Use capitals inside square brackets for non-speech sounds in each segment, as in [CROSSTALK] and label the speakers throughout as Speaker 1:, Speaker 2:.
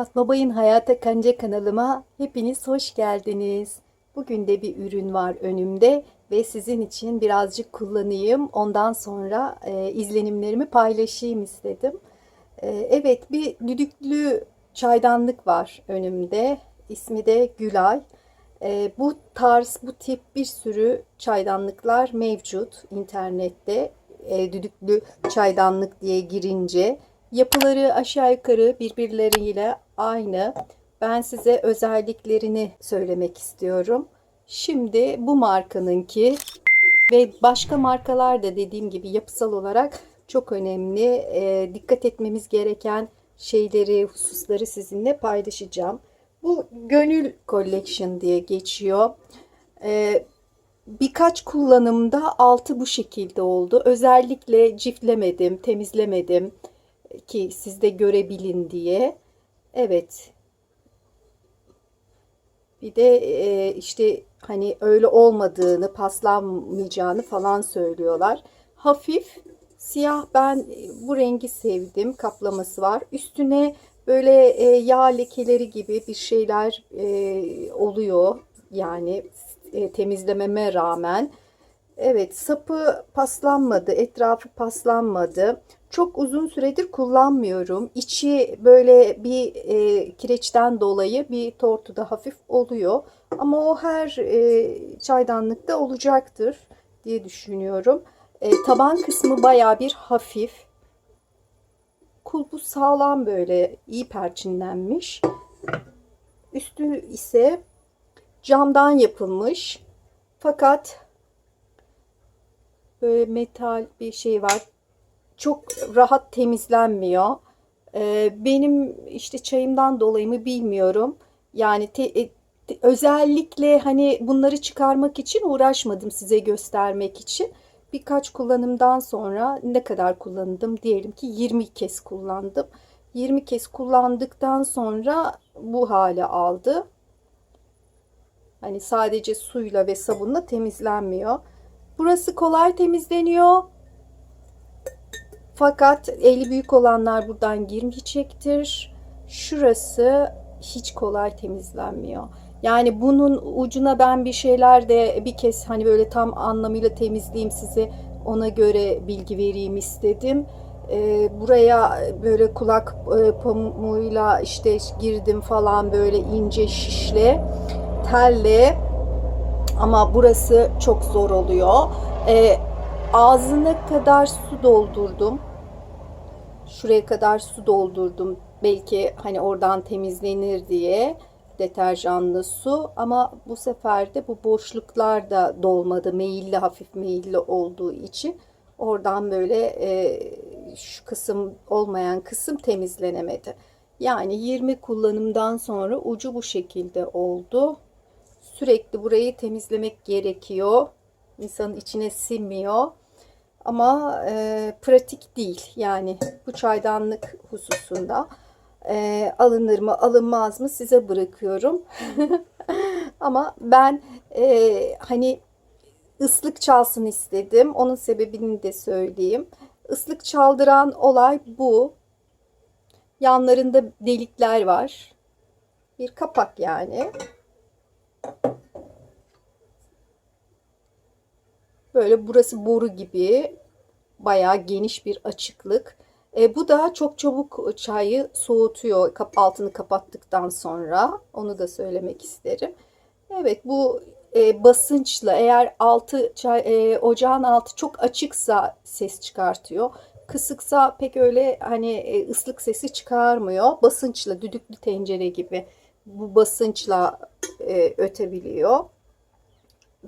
Speaker 1: Fatma Bay'ın Hayata Kanca kanalıma hepiniz hoş geldiniz. Bugün de bir ürün var önümde ve sizin için birazcık kullanayım. Ondan sonra e, izlenimlerimi paylaşayım istedim. E, evet bir düdüklü çaydanlık var önümde. İsmi de Gülay. E, bu tarz, bu tip bir sürü çaydanlıklar mevcut internette. E, düdüklü çaydanlık diye girince yapıları aşağı yukarı birbirleriyle aynı. Ben size özelliklerini söylemek istiyorum. Şimdi bu markanınki ve başka markalar da dediğim gibi yapısal olarak çok önemli. E, dikkat etmemiz gereken şeyleri, hususları sizinle paylaşacağım. Bu Gönül Collection diye geçiyor. E, birkaç kullanımda altı bu şekilde oldu. Özellikle ciflemedim, temizlemedim ki siz de görebilin diye. Evet. Bir de e, işte hani öyle olmadığını, paslanmayacağını falan söylüyorlar. Hafif siyah ben bu rengi sevdim. Kaplaması var. Üstüne böyle e, yağ lekeleri gibi bir şeyler e, oluyor. Yani e, temizlememe rağmen. Evet sapı paslanmadı, etrafı paslanmadı. Çok uzun süredir kullanmıyorum. İçi böyle bir e, kireçten dolayı bir tortuda hafif oluyor. Ama o her e, çaydanlıkta olacaktır diye düşünüyorum. E, taban kısmı baya bir hafif. Kulpu sağlam böyle iyi perçinlenmiş. Üstü ise camdan yapılmış. Fakat böyle metal bir şey var. Çok rahat temizlenmiyor. Ee, benim işte çayımdan dolayı mı bilmiyorum. Yani te, e, özellikle hani bunları çıkarmak için uğraşmadım size göstermek için. Birkaç kullanımdan sonra ne kadar kullandım diyelim ki 20 kez kullandım. 20 kez kullandıktan sonra bu hale aldı. Hani sadece suyla ve sabunla temizlenmiyor. Burası kolay temizleniyor. Fakat eli büyük olanlar buradan girmeyecektir. Şurası hiç kolay temizlenmiyor. Yani bunun ucuna ben bir şeyler de bir kez hani böyle tam anlamıyla temizleyeyim size ona göre bilgi vereyim istedim. Ee, buraya böyle kulak e, pamuğuyla işte girdim falan böyle ince şişle telle ama burası çok zor oluyor. Ee, ağzına kadar su doldurdum. Şuraya kadar su doldurdum. Belki hani oradan temizlenir diye deterjanlı su ama bu sefer de bu boşluklar da dolmadı. Meyilli hafif meyilli olduğu için oradan böyle e, şu kısım olmayan kısım temizlenemedi. Yani 20 kullanımdan sonra ucu bu şekilde oldu. Sürekli burayı temizlemek gerekiyor. İnsanın içine sinmiyor. Ama e, pratik değil. Yani bu çaydanlık hususunda e, alınır mı alınmaz mı size bırakıyorum. [LAUGHS] Ama ben e, hani ıslık çalsın istedim. Onun sebebini de söyleyeyim. Islık çaldıran olay bu. Yanlarında delikler var. Bir kapak yani. Böyle burası boru gibi bayağı geniş bir açıklık. E, bu da çok çabuk çayı soğutuyor kap, altını kapattıktan sonra. Onu da söylemek isterim. Evet bu e, basınçla eğer altı çay, e, ocağın altı çok açıksa ses çıkartıyor. Kısıksa pek öyle hani e, ıslık sesi çıkarmıyor. Basınçla düdüklü tencere gibi bu basınçla e, ötebiliyor.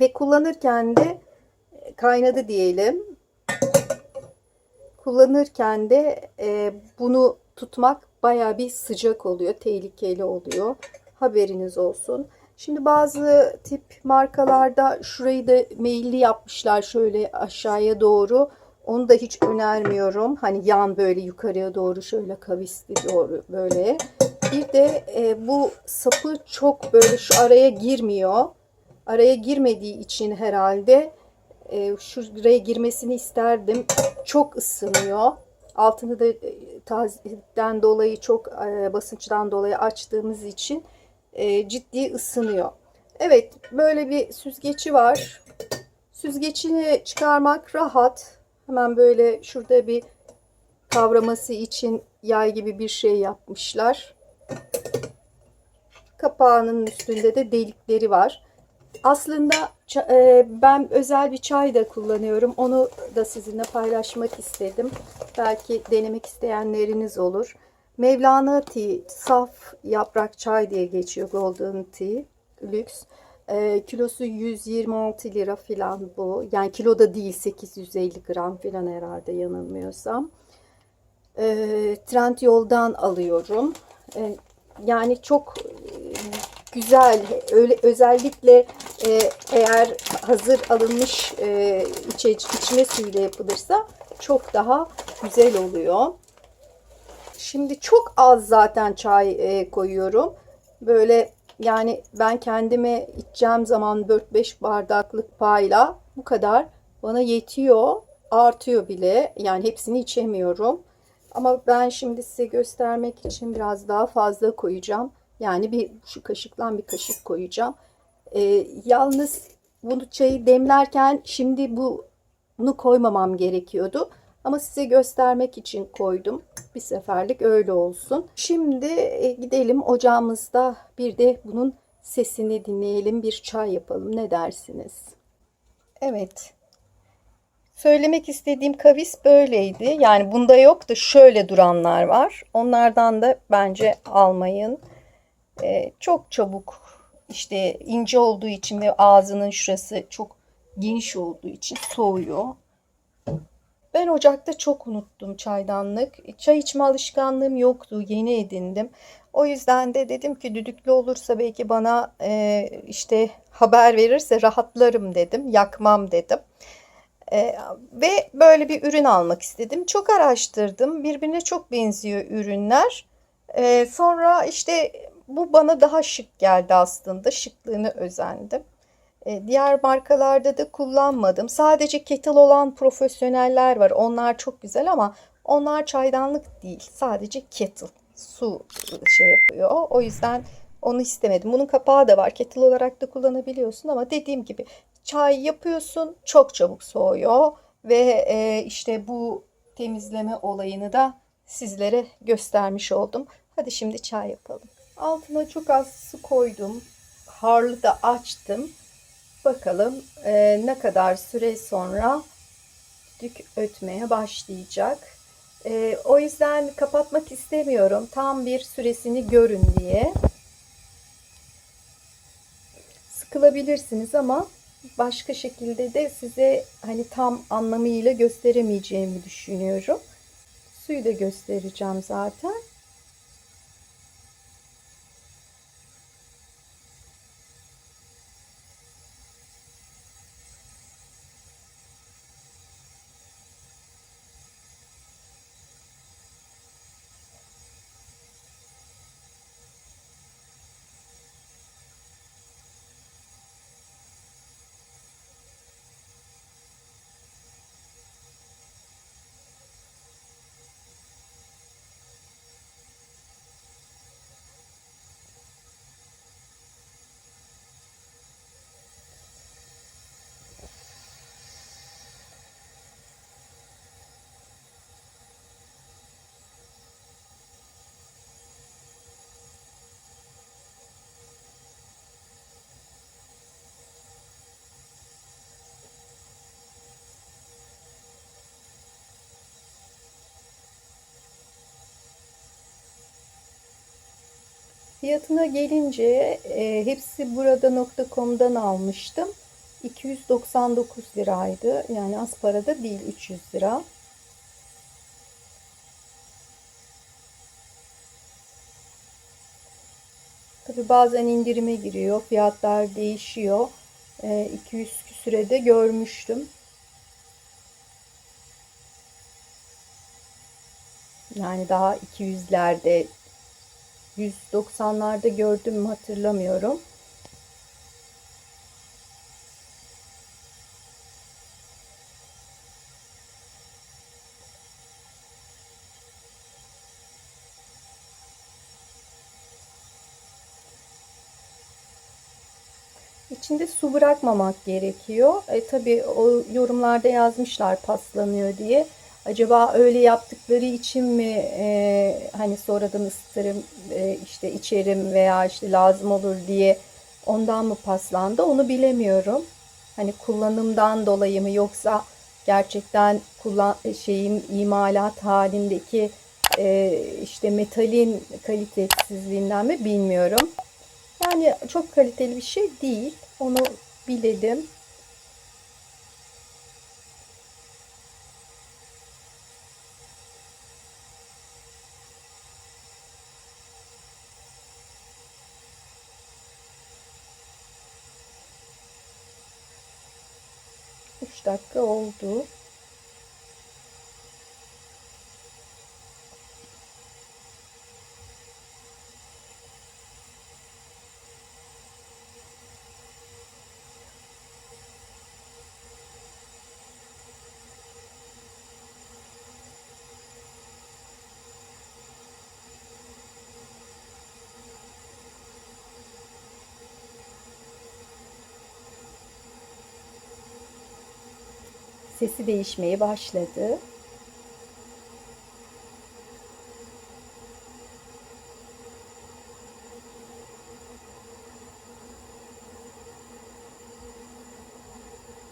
Speaker 1: Ve kullanırken de kaynadı diyelim. Kullanırken de e, bunu tutmak baya bir sıcak oluyor. Tehlikeli oluyor. Haberiniz olsun. Şimdi bazı tip markalarda şurayı da meyilli yapmışlar şöyle aşağıya doğru. Onu da hiç önermiyorum. Hani yan böyle yukarıya doğru şöyle kavisli doğru böyle. Bir de e, bu sapı çok böyle şu araya girmiyor. Araya girmediği için herhalde e, şuraya girmesini isterdim. Çok ısınıyor. Altını da e, tazeden dolayı çok e, basınçtan dolayı açtığımız için e, ciddi ısınıyor. Evet böyle bir süzgeci var. Süzgecini çıkarmak rahat. Hemen böyle şurada bir kavraması için yay gibi bir şey yapmışlar. Kapağının üstünde de delikleri var. Aslında ben özel bir çay da kullanıyorum. Onu da sizinle paylaşmak istedim. Belki denemek isteyenleriniz olur. Mevlana Tea, saf yaprak çay diye geçiyor Golden Tea, lüks. E, kilosu 126 lira falan bu. Yani kiloda değil 850 gram falan herhalde yanılmıyorsam. E, Trend yoldan alıyorum. E, yani çok e, güzel. Öyle özellikle e, eğer hazır alınmış e, içe, içme suyuyla yapılırsa çok daha güzel oluyor. Şimdi çok az zaten çay e, koyuyorum. Böyle yani ben kendime içeceğim zaman 4-5 bardaklık payla bu kadar bana yetiyor. Artıyor bile. Yani hepsini içemiyorum. Ama ben şimdi size göstermek için biraz daha fazla koyacağım. Yani bir şu kaşıkla bir kaşık koyacağım. Ee, yalnız bunu çayı demlerken şimdi bunu koymamam gerekiyordu. Ama size göstermek için koydum. Bir seferlik öyle olsun. Şimdi e, gidelim ocağımızda bir de bunun sesini dinleyelim. Bir çay yapalım. Ne dersiniz? Evet. Söylemek istediğim kavis böyleydi. Yani bunda yok da şöyle duranlar var. Onlardan da bence almayın. Ee, çok çabuk işte ince olduğu için ve ağzının şurası çok geniş olduğu için soğuyor. Ben ocakta çok unuttum çaydanlık. Çay içme alışkanlığım yoktu. Yeni edindim. O yüzden de dedim ki düdüklü olursa belki bana e, işte haber verirse rahatlarım dedim. Yakmam dedim. E, ve böyle bir ürün almak istedim. Çok araştırdım. Birbirine çok benziyor ürünler. E, sonra işte bu bana daha şık geldi aslında. Şıklığını özendim. E, diğer markalarda da kullanmadım. Sadece kettle olan profesyoneller var. Onlar çok güzel ama onlar çaydanlık değil. Sadece kettle. Su şey yapıyor. O yüzden onu istemedim. Bunun kapağı da var. Kettle olarak da kullanabiliyorsun ama dediğim gibi çay yapıyorsun çok çabuk soğuyor ve e, işte bu temizleme olayını da sizlere göstermiş oldum. Hadi şimdi çay yapalım. Altına çok az su koydum. Harlı da açtım. Bakalım e, ne kadar süre sonra düdük ötmeye başlayacak. E, o yüzden kapatmak istemiyorum. Tam bir süresini görün diye. Sıkılabilirsiniz ama başka şekilde de size hani tam anlamıyla gösteremeyeceğimi düşünüyorum. Suyu da göstereceğim zaten. Fiyatına gelince e, hepsi burada.com'dan almıştım. 299 liraydı. Yani az para da değil 300 lira. Tabi bazen indirime giriyor. Fiyatlar değişiyor. E, 200 küsürede görmüştüm. Yani daha 200'lerde 190'larda gördüm mü hatırlamıyorum. İçinde su bırakmamak gerekiyor. E, tabii o yorumlarda yazmışlar paslanıyor diye. Acaba öyle yaptıkları için mi e, hani sonradan ısıtırım e, işte içerim veya işte lazım olur diye ondan mı paslandı onu bilemiyorum. Hani kullanımdan dolayı mı yoksa gerçekten kullan şeyin imalat halindeki e, işte metalin kalitesizliğinden mi bilmiyorum. Yani çok kaliteli bir şey değil. Onu bilelim. Dakika oldu. Sesi değişmeye başladı.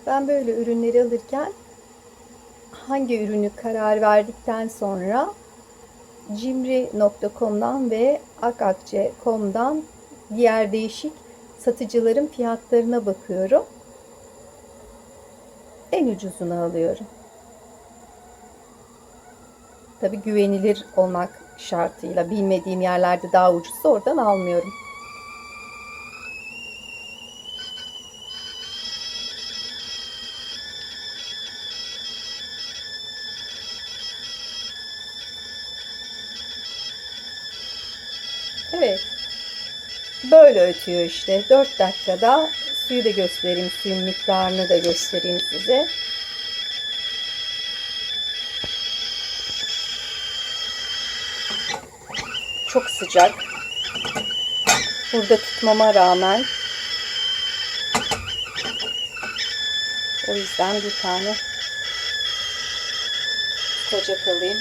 Speaker 1: Ben böyle ürünleri alırken hangi ürünü karar verdikten sonra cimri.com'dan ve akakçe.com'dan diğer değişik satıcıların fiyatlarına bakıyorum. En ucuzunu alıyorum. Tabi güvenilir olmak şartıyla bilmediğim yerlerde daha ucuzsa oradan almıyorum. Ötüyor işte. 4 dakikada suyu da göstereyim. Suyun miktarını da göstereyim size. Çok sıcak. Burada tutmama rağmen o yüzden bir tane tutacak alayım.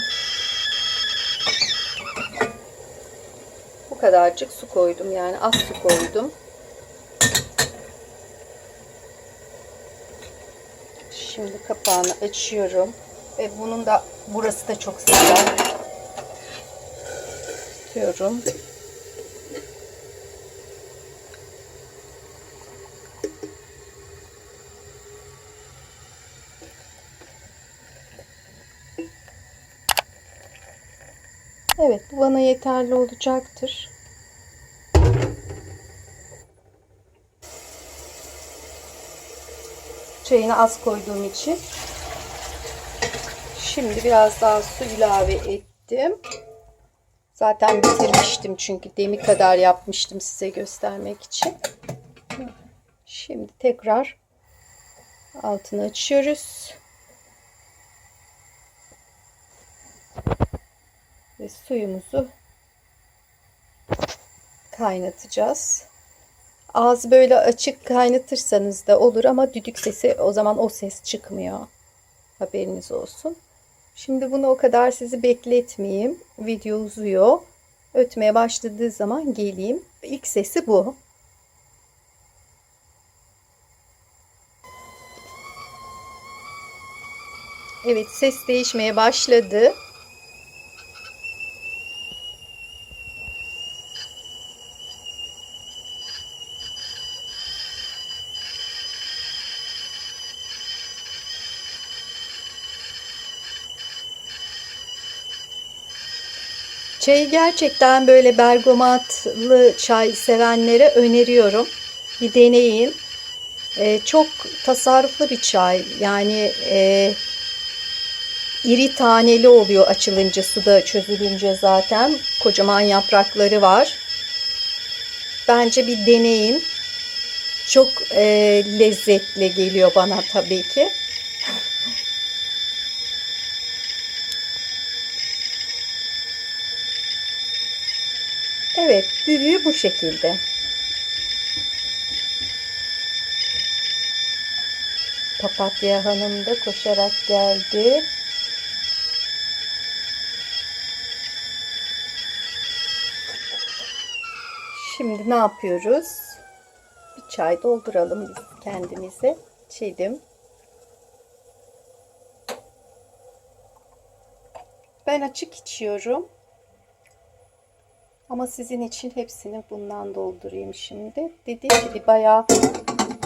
Speaker 1: Bu kadarcık su koydum yani az su koydum. Şimdi kapağını açıyorum ve bunun da burası da çok sıcak. Tutuyorum. Evet bu bana yeterli olacaktır. Çayını az koyduğum için. Şimdi biraz daha su ilave ettim. Zaten bitirmiştim çünkü demi kadar yapmıştım size göstermek için. Şimdi tekrar altını açıyoruz. Ve suyumuzu kaynatacağız. Ağzı böyle açık kaynatırsanız da olur ama düdük sesi o zaman o ses çıkmıyor. Haberiniz olsun. Şimdi bunu o kadar sizi bekletmeyeyim. Video uzuyor. Ötmeye başladığı zaman geleyim. İlk sesi bu. Evet ses değişmeye başladı. Çayı gerçekten böyle bergamatlı çay sevenlere öneriyorum. Bir deneyin. Ee, çok tasarruflu bir çay. Yani e, iri taneli oluyor açılınca, suda çözülünce zaten. Kocaman yaprakları var. Bence bir deneyin. Çok e, lezzetli geliyor bana tabii ki. Düdüğü bu şekilde. Papatya Hanım da koşarak geldi. Şimdi ne yapıyoruz? Bir çay dolduralım biz kendimize. Çelim. Ben açık içiyorum. Ama sizin için hepsini bundan doldurayım şimdi. Dediğim gibi bayağı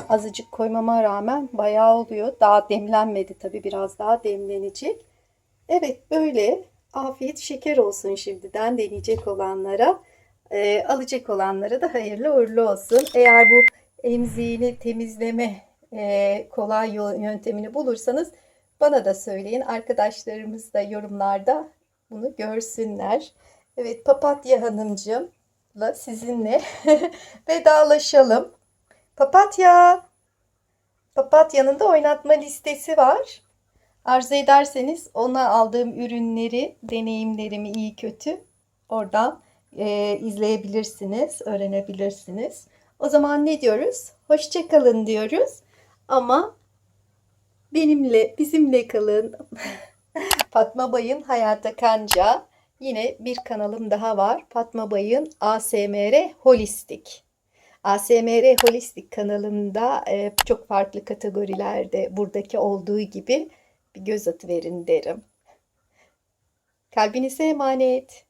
Speaker 1: azıcık koymama rağmen bayağı oluyor. Daha demlenmedi tabii biraz daha demlenecek. Evet böyle afiyet şeker olsun şimdiden deneyecek olanlara. Ee, alacak olanlara da hayırlı uğurlu olsun. Eğer bu emziğini temizleme e, kolay yol- yöntemini bulursanız bana da söyleyin. Arkadaşlarımız da yorumlarda bunu görsünler. Evet Papatya Hanımcığımla sizinle [LAUGHS] vedalaşalım. Papatya. Papatya'nın da oynatma listesi var. Arzu ederseniz ona aldığım ürünleri, deneyimlerimi iyi kötü oradan e, izleyebilirsiniz, öğrenebilirsiniz. O zaman ne diyoruz? Hoşçakalın diyoruz. Ama benimle, bizimle kalın. [LAUGHS] Fatma Bay'ın Hayata Kanca. Yine bir kanalım daha var. Fatma Bay'ın ASMR Holistik. ASMR Holistik kanalımda e, çok farklı kategorilerde buradaki olduğu gibi bir göz atıverin derim. Kalbinize emanet.